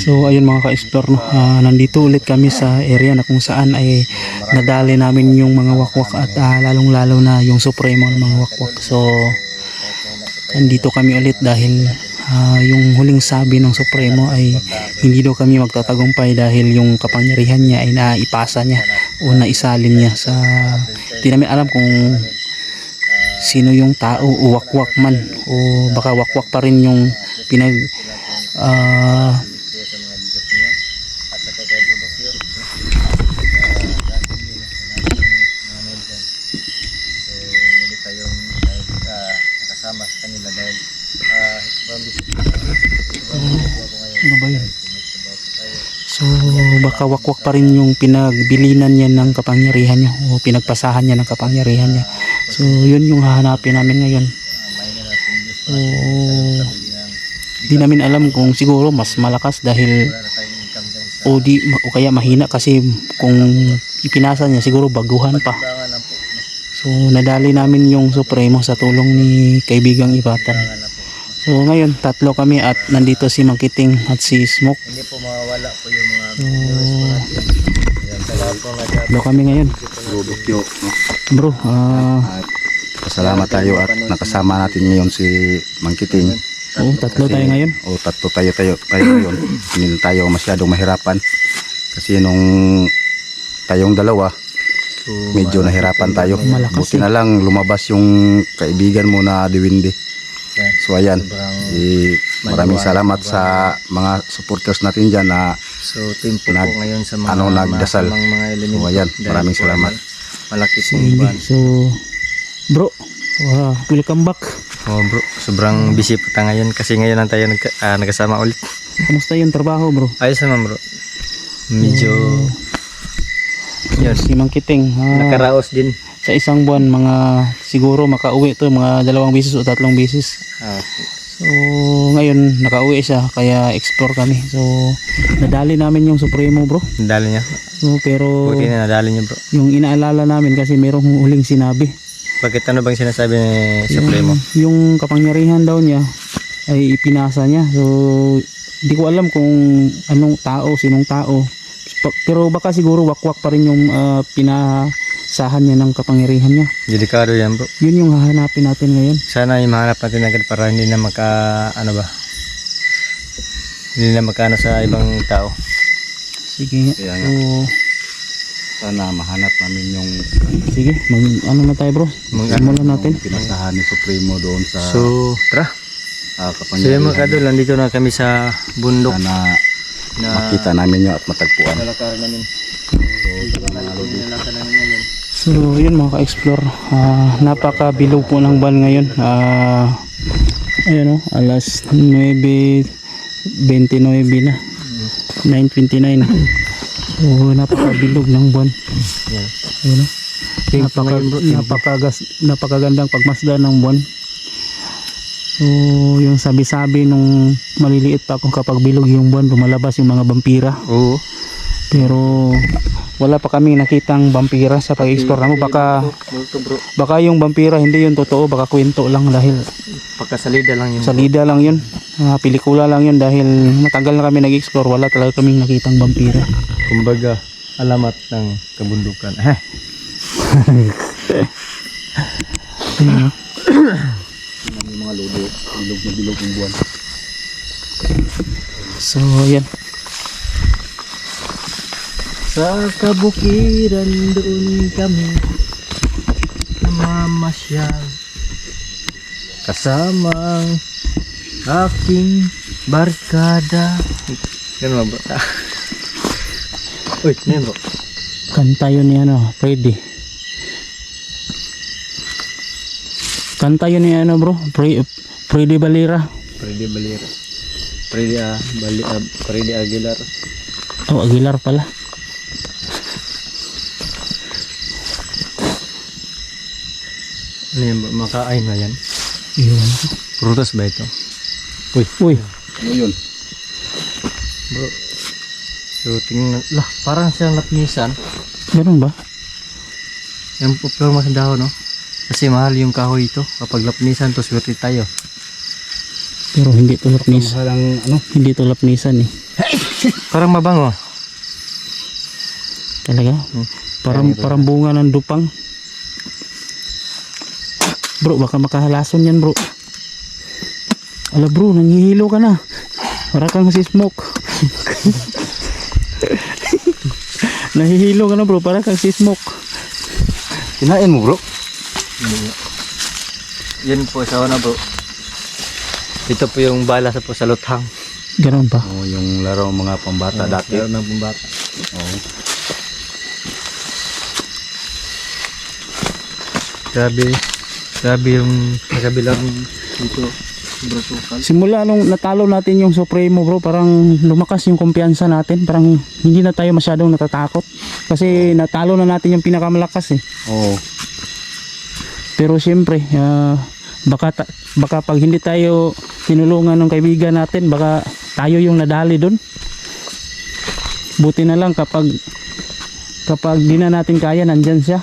So ayun mga ka-explore, no? Ah, nandito ulit kami sa area na kung saan ay nadali namin yung mga wakwak at ah, lalong-lalo na yung supremo ng mga wakwak. So nandito kami ulit dahil ah, yung huling sabi ng supremo ay hindi daw kami magtatagumpay dahil yung kapangyarihan niya ay naipasa niya o naisalin niya sa hindi namin alam kung sino yung tao o wakwak man o baka wakwak pa rin yung pinag ah, muli tayong dahil uh, nakasama sa kanila dahil uh, ibang bisip ano ba yun? So baka wakwak pa rin yung pinagbilinan niya ng kapangyarihan niya o pinagpasahan niya ng kapangyarihan niya. So yun yung hahanapin namin ngayon. So di namin alam kung siguro mas malakas dahil o di o kaya mahina kasi kung ipinasa niya siguro baguhan pa. So nadali namin yung Supremo sa tulong ni kaibigang Ibatan. So ngayon tatlo kami at nandito si Mangkiting at si Smoke. hindi po mawawala po yung mga tatlo kami ngayon. Rubukyo. No? Bro, ah pasalamat tayo at nakasama natin ngayon si Mangkiting. oo, tatlo tayo ngayon. O tatlo tayo tayo, tayo ngayon. Hindi tayo masyadong mahirapan. Kasi nung tayong dalawa, medyo nahirapan tayo. Buti eh. na lang lumabas yung kaibigan mo na Diwindi. So ayan, eh, maraming salamat sa mga supporters natin dyan na So, team po Nag- po ngayon sa mga ano, nagdasal. mga, mga elemento. So, ayan, maraming salamat. Malaki pong buwan. So, bro, wow, welcome back. Oh bro, sobrang busy po tayo ngayon kasi ngayon lang tayo nag, ah, nagkasama ulit. Kamusta yung trabaho, bro? Ayos naman bro. Medyo yun, Si Mangkiting, ah, nakaraos din. sa isang buwan, mga siguro makauwi to, mga dalawang bisis o tatlong bisis. Ah, So, ngayon, nakauwi siya, kaya explore kami. So, nadali namin yung Supremo, bro. nadali niya. So, pero Buti na nadali niya bro. yung inaalala namin kasi merong huling sinabi. Bakit ano bang sinasabi ni Supremo? Yung, yung kapangyarihan daw niya ay ipinasa niya. So, hindi ko alam kung anong tao, sinong tao. Pero baka siguro wakwak pa rin yung ah, pinasahan niya ng kapangyarihan niya. Delikado yan bro. Yun yung hahanapin natin ngayon. Sana yung mahanap natin agad para hindi na maka ano ba? Hindi na makaano sa ibang tao. Sige nga. Kaya So, nga. sana mahanap namin yung sige, mag, ano na tayo bro? Mag- Simulan natin. pinasahan ni Supremo doon sa So, tara. uh, So yung mga kadol, nandito na kami sa bundok Sana na makita namin yun at matagpuan. lalakaran namin. So, yun mga ka-explore. Ah, napaka-bilog po ng ban ngayon. Ah, ayun o, alas 9.29 na. 9.29. So, napaka-bilog ng buwan. Ayun o. You Napaka, napakagas, napakagandang pagmasdan ng buwan. So, yung sabi-sabi nung maliliit pa akong kapag bilog yung buwan, lumalabas yung mga vampira. Oo. Pero wala pa kaming nakitang vampira sa pag-explore mo. Baka baka yung vampira hindi yun totoo, baka kwento lang dahil Pagkasalida lang yung salida lang yun. Ah, pelikula lang yun dahil matagal na kami nag-explore, wala talaga kaming nakitang vampira. kumbaga alamat ng kabundukan. Eh, Lodo, bilog na bilog yung buwan. So, yan. Sa kabukiran doon kami namamasyal kasama ang aking barkada. Ganun ba bro? Uy, yun bro? Kanta yun ni ano, Freddy. Kanta yun ni ano bro, Fre- Freddy Balira. Freddy Balira. Freddy, ah, Bali, ah, Freddy Aguilar. Oh, Aguilar pala. Ano yan bro? Makain na yan? Yun. Prutas ba ito? Uy, uy. Ano yun? Bro. So tingnan, lah, parang siyang lapnisan. Ganun ba? Yung pero mas dahon, no? Kasi mahal yung kahoy ito. Kapag lapnisan to, swerte tayo. Pero hindi to lapnis. Mahalang ano? Hindi to lapnisan eh. Parang mabango. Talaga? Parang, parang bunga ng dupang. Bro, baka makahalason yan bro. Ala bro, nangihilo ka na. Para kang si Smoke. Nahihilo ka na bro, para kang si Smoke. Kinain mo bro? Yan po sa una bro. Ito po yung bala sa po sa luthang. Ganon ba? Oo, yung laro mga pambata dati. Laro ng bumbata. Oo. Grabe. Grabe yung kabilang dito. Simula nung natalo natin yung Supremo bro, parang lumakas yung kumpiyansa natin. Parang hindi na tayo masyadong natatakot. Kasi natalo na natin yung pinakamalakas eh. Oo. Pero siyempre, ah, baka, baka pag hindi tayo tinulungan ng kaibigan natin, baka tayo yung nadali doon. Buti na lang kapag kapag di na natin kaya, nandyan siya.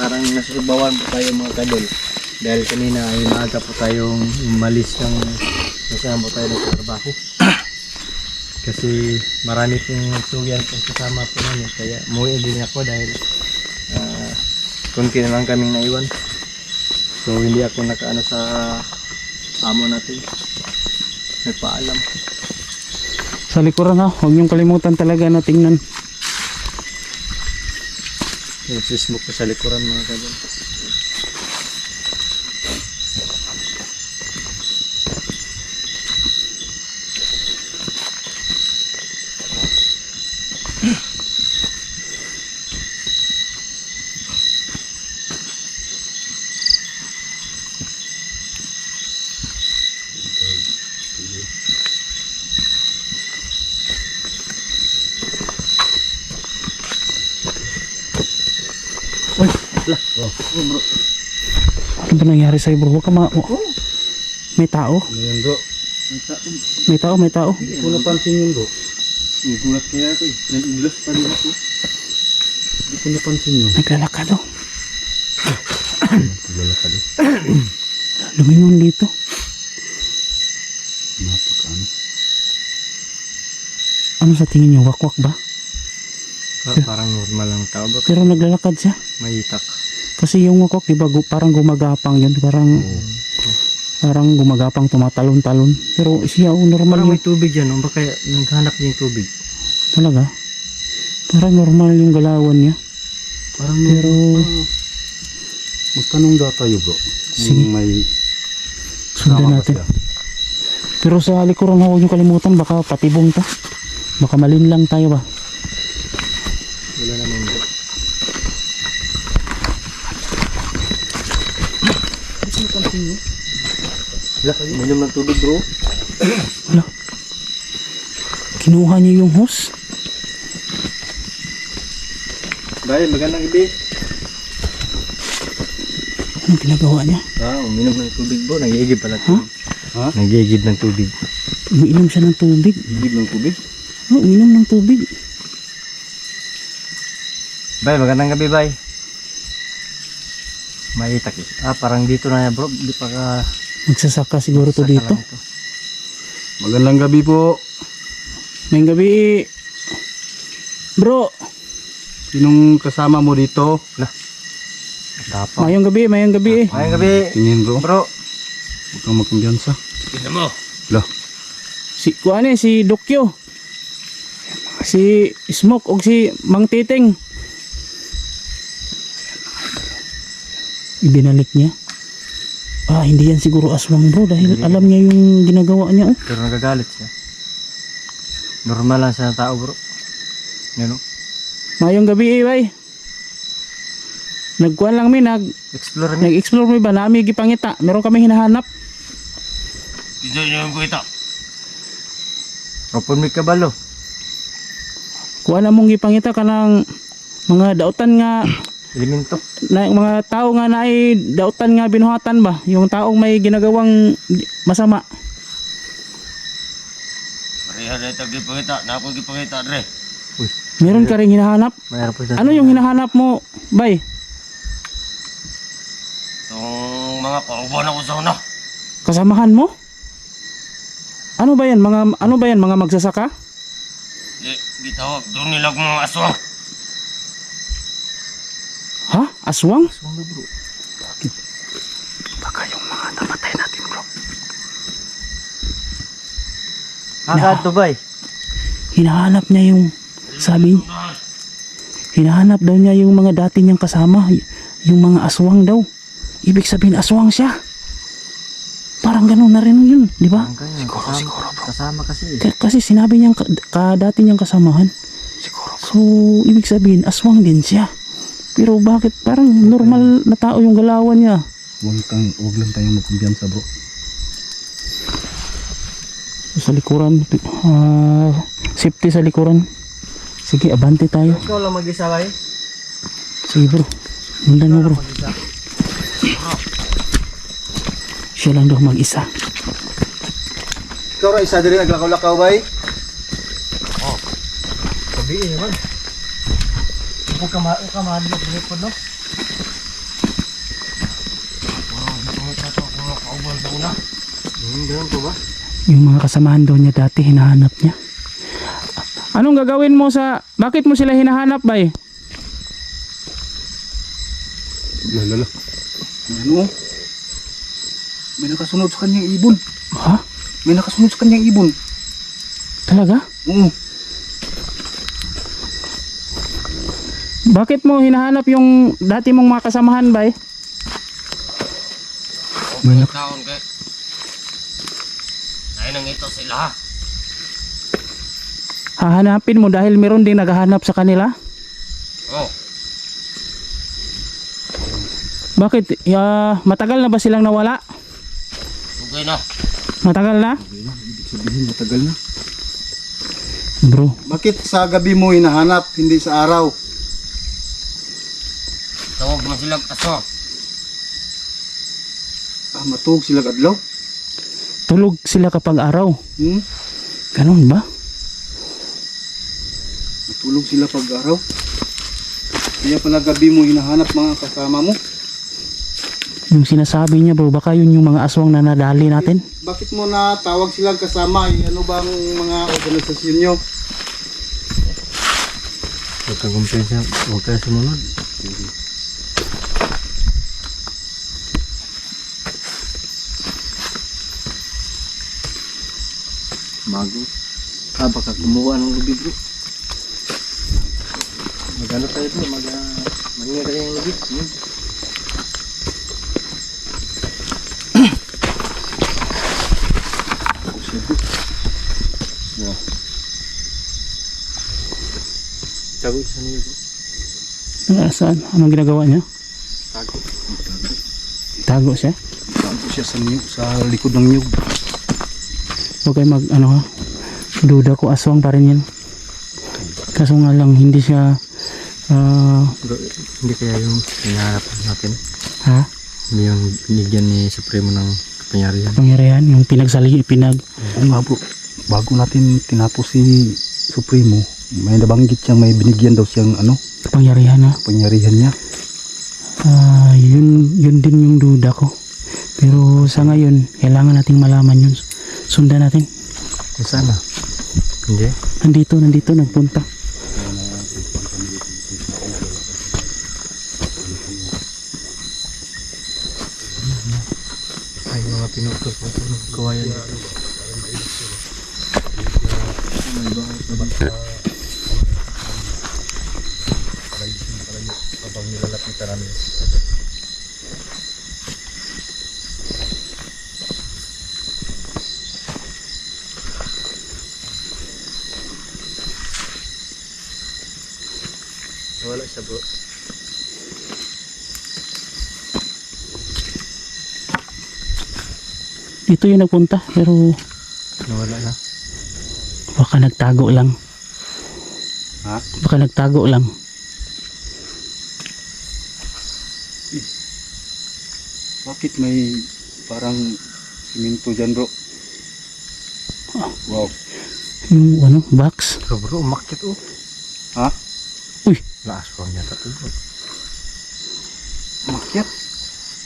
Parang nasusubawan po tayo mga kadol. Dahil kanina ay maaga po tayong umalis ng nasama po tayo ng trabaho. Kasi marami pong sugyan pong kasama po namin. Kaya umuwi din ako dahil ah, konti na lang kaming naiwan. So hindi ako nakaano sa amo natin. Nagpaalam. Sa likuran ha, huwag niyong kalimutan talaga na tingnan. Yung sismok ko sa likuran mga kadol. Ano ba nangyari sa'yo bro? Huwag ka ma... May tao? Yan bro? May tao, may tao. Hindi ko napansin yun bro. Nagulat kaya ako eh. Nag-iglas pa rin ako. Hindi ko napansin yun. Naglalakad oh. Wala ka din. Lumingon dito. Napaka ano. Ano sa tingin niyo? Wakwak ba? Pa- parang normal lang tao ba? Pero naglalakad siya. May itak. Kasi yung wakwak, di ba, gu- parang gumagapang yun. Parang, parang gumagapang tumatalon-talon. Pero siya, oh, normal Parang yung may tubig yan. O baka naghanap niya yung tubig. talaga. Parang normal yung galawan niya. Parang Pero, magtanong daw tayo bro. Sige. Yung may sundan natin. siya? Pero sa likuran, huwag niyo kalimutan, baka patibong ta. Baka malinlang tayo ba? Wala naman bro. Wala, uminom ng tubig bro. Wala. Kinuha niyo yung hose? Bay, magandang gabi. Anong ginagawa niya? Ah, uminom ng tubig bro. Nagigib pala tubig. Ha? Nagigib ng tubig. Umiinom siya ng tubig. Igib ng tubig? Oh, umiinom ng tubig. Bay, magandang gabi bay. May itak eh. Ah, parang dito na yan bro. Di pa ka... Magsasaka siguro to dito. lang ito. Magandang gabi po. May gabi. Bro, Sinong kasama mo dito? Tapang. mayong gabi, mayong gabi. Magandang gabi. Tingin bro. Bro. Huwag kang magkumbiyansa. Tignan mo. Lah, Si kuan eh, si Dokyo. Si Smoke o si Mang Titing. Ibinalik niya. Ah, hindi yan siguro aswang bro dahil alam niya yung ginagawa niya. Oh. Pero nagagalit siya. Normal lang siya na tao bro. Yan o. Mayong gabi eh, bay. Nagkuan lang mi, nag, Explore mi. nag-explore mi ba? Nami gipangita. Meron kami hinahanap. Open mi kabalo. Kuan na mong gipangita kanang mga dautan nga Elemento. na mga tao nga naay dautan nga binuhatan ba yung taong may ginagawang masama Pareha na ito gipangita, na ako gipangita dre. Uy. meron ka rin hinahanap Mayroon po ano yung hinahanap mo bay Itong mga korban ako sa una. kasamahan mo Ano ba yan? Mga ano ba yan? Mga magsasaka? Di, gitawag doon nila kung mga aswang. Ha? Aswang? Baka yung mga namatay natin bro. Agad to bay. Hinahanap niya yung sabi hinahanap daw niya yung mga dati niyang kasama yung mga aswang daw ibig sabihin aswang siya parang ganun na rin yun di ba Siguro, siguro bro. Kasama kasi. K- kasi sinabi niyang ka, ka- dati niyang kasamahan Siguro. so ibig sabihin aswang din siya pero bakit parang normal na tao yung galawan niya Huwag, tang, huwag lang tayong magkumbiyansa bro. sa likuran ah, safety sa likuran sige abante tayo Ikaw lang mag-isa bay. sige bro mundan mo bro Mag-isa. siya lang daw mag-isa Ikaw ra isa diri naglakaw-lakaw bay. Sabihin naman. Huwag ka ma- huwag ka mahal ng telepon, no? Hmm, ganun po ba? Yung mga kasamahan daw niya dati, hinahanap niya. Anong gagawin mo sa... Bakit mo sila hinahanap ba eh? Lalala. Ano? May nakasunod sa kanyang ibon. Ha? May nakasunod sa kanyang ibon. Talaga? Oo. Bakit mo hinahanap yung dati mong mga kasamahan ba eh? May taon kay. Dahil nang ito sila ha. Hahanapin mo dahil meron din naghahanap sa kanila? Oh, Bakit? Ya, matagal na ba silang nawala? okay na. Matagal na? Ibig sabihin matagal na. Bro, Bakit sa gabi mo hinahanap, hindi sa araw? Tawag mo silang aswang. Ah, matug sila adlaw. tulog sila kapag araw. Hmm? Ganun ba? Matulog sila pag araw. Kaya pala gabi mo hinahanap mga kasama mo. Yung sinasabi niya bro, baka yun yung mga aswang na nadali natin? Bakit mo na tawag silang kasama? Eh, Ano bang mga organisasyon nyo? Huwag ka kumpensa. Huwag ka sumunod. Bago. Ah, baka kumuha ng lubi bro. Magano tayo bro? Mag, uh, mangyay tayo ng lubi. Hmm. Wow. Tago isa niyo bro. Ah, saan? Anong ginagawa niya? Tago. Tago siya? Bago siya sa, niyog, sa likod ng niyog. Huwag kayo mag, ano ha, duda ko aswang pa rin yan. Kaso nga lang, hindi siya, ah, Bro, hindi kaya yung hinahanap natin. ha, Hindi yung binigyan ni Supremo ng kapangyarihan. pangyarihan, yung pinagsali, pinag, Oo nga bro, bago natin tinapos si Supremo, may nabanggit siyang may binigyan daw siyang ano, pangyarihan ha. pangyarihan niya. Ah, yun, yun din yung duda ko. Pero sa ngayon, kailangan nating malaman yun. Sundan natin. Kung sana? Hindi. Nandito, nandito, nagpunta. Ay, mga pinutol po ito ng kawayan dito. Wala siya bro. Dito yung nagpunta, pero Nawala na. baka nagtago lang. Ha? Baka nagtago lang. Bakit may parang siminto dyan bro? Wow. Yung ano, box. Bro bro, umakit oh. Ha? Uy. Laas ko niya to bro. Makyat?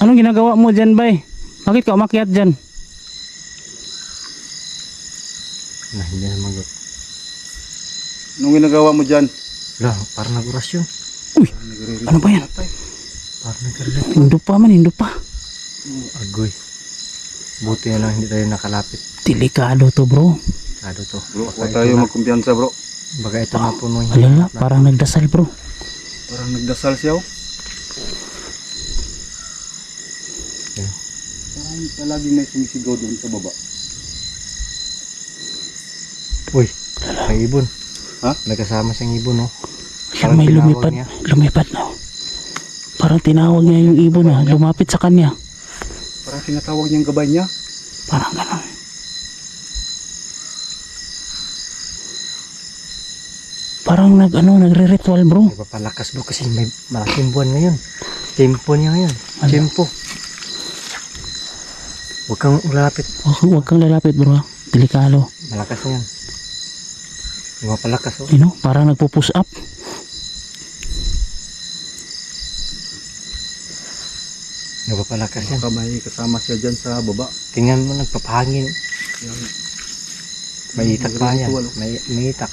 Anong ginagawa mo dyan, bay? Bakit ka umakyat dyan? Na, hindi na magot. Anong ginagawa mo dyan? Wala, parang nag-orasyon. Ano ba yan? Parang nag-relate. Hindo pa man, hindo pa. Agoy. Buti na lang hindi tayo nakalapit. Delikado to bro. Kado to. Bro, huwag tayo na- magkumpiyansa bro. Baga ito na puno yung Alala, parang nagdasal bro. Parang nagdasal siya oh. Parang palaging may sumisigaw doon sa baba. Uy, may ibon. Ha? Nagkasama siyang ibon, no? Yan may tinawag lumipad. niya. Lumipad na. Parang tinawag niya yung ibon na lumapit sa kanya. Parang tinatawag niyang gabay niya. Parang ganun. Parang nag ano, nagre-ritual bro. Nagpapalakas bro kasi may malaking buwan ngayon. Tempo niya ngayon. Ano? Tempo. Huwag kang ulapit. Huwag, huwag kang lalapit bro. ha. Delikado. Malakas na yan. Nagpapalakas oh. Know, parang nagpo-push up. Nagpapalakas yan. Baka may kasama siya dyan sa baba. Tingnan mo nagpapahangin. May itak pa yan. May, may itak.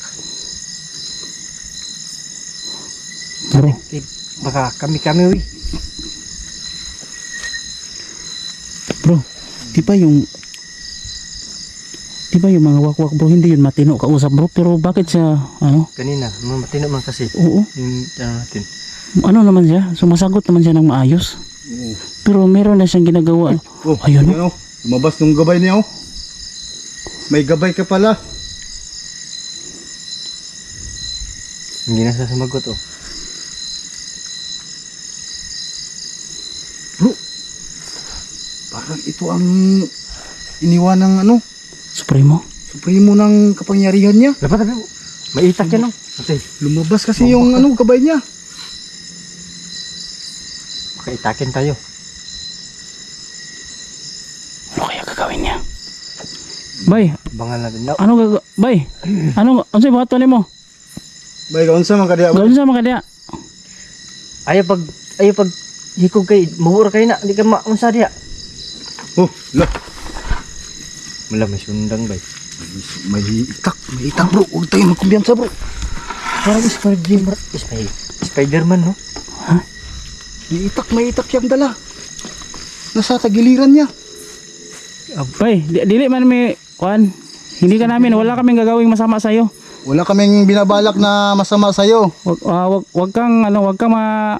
Bro, Eh, baka kami-kami uy. bro. Di ba yung Di ba yung mga wakwak bro, hindi yun matino kausap bro, pero bakit siya, ano, Kanina, matino man kasi. oo, Yung ano natin. ano naman siya, sumasagot naman siya ng maayos. Oo. Pero meron na siyang ginagawa. Oh, Ayun, yan, oh. Lumabas nung gabay niya oh. May gabay ka pala. Hindi na siya sumagot oh. Parang ito ang iniwan ng ano, Supremo. supremo ng kapangyarihan niya. Dapat tabi mo. May itak yan oh. Ate, Lumabas kasi yung ano, gabay niya. baka itakin tayo. Ano kaya gagawin niya? Bay, Bangal natin. No. ano gag... Bay, ano, ano sa'yo buhat mo? Bay, kaon sa mga kadya. Gawin sa mga kaya. Ayaw pag, ayaw pag hikog kay, mabura kayo na. Hindi ka maunsa diya. Oh, la. Wala, may sundang bay. May itak, may itak bro. Huwag tayo magkumbiyansa bro. Parang Spider-Man. Spider- Spider-Man no? May itak, may itak siyang dala. Nasa tagiliran niya. Bay, di, dili man may... Kuan, hindi ka namin, wala kaming gagawing masama sa'yo. Wala kaming binabalak na masama sa'yo. Wag, ah, wag, wag kang, ano, wag kang ma...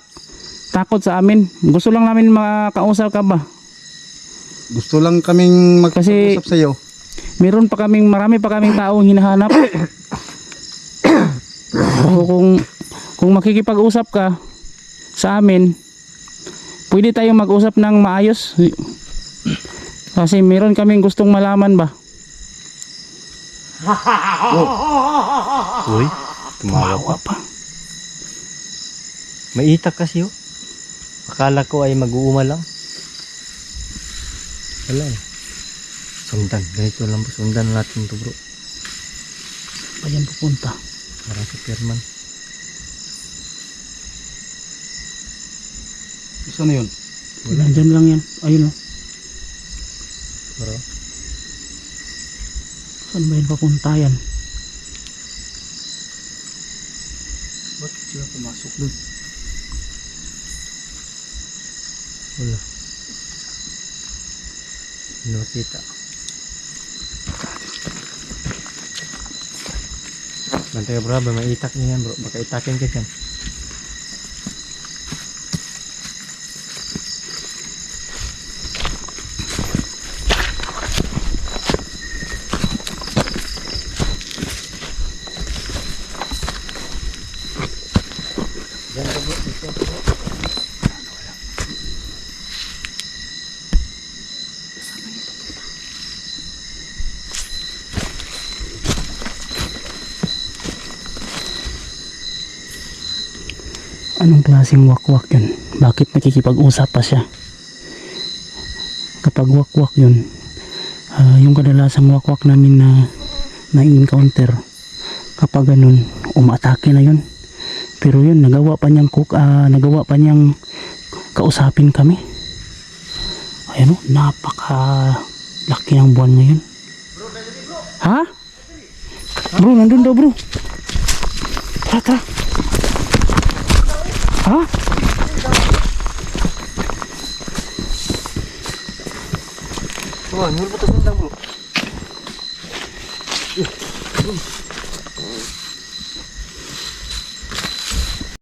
takot sa amin. Gusto lang namin makausap ka ba? Gusto lang kaming Kasi- magpag-usap sa'yo. Meron pa kaming, marami pa kaming taong hinahanap. o kung, kung makikipag-usap ka sa amin, pwede tayong mag-usap ng maayos. Kasi meron kaming gustong malaman ba? Uy, tumawa Mawa pa. May itak kasi oh. Akala ko ay mag-uuma lang. Wala eh. Sundan. Ganito lang bro. Sundan natin to bro. Pa yan pupunta. Parang Superman. Saan na yun? Wala. Dyan lang yan. Ayun o. Bro. Saan ba yun papunta yan? Bakit sila pumasok dun? Wala. Hindi makita. Bantay bro, ba may itak niya yan bro. Baka itakin ka dyan. Klaseng wakwak yun? Bakit nakikipag-usap pa siya? Kapag wakwak yun, ah, yung kadalasang wakwak namin na na-encounter, kapag ganun, umatake na yun. Pero yun, nagawa pa niyang, cook, ah, nagawa pa niyang kausapin kami. Ayan o, napaka laki ng buwan ngayon. Ha? Bro, nandun daw bro. Tara, tara. Ha? Oh, nulpo to sundang bro.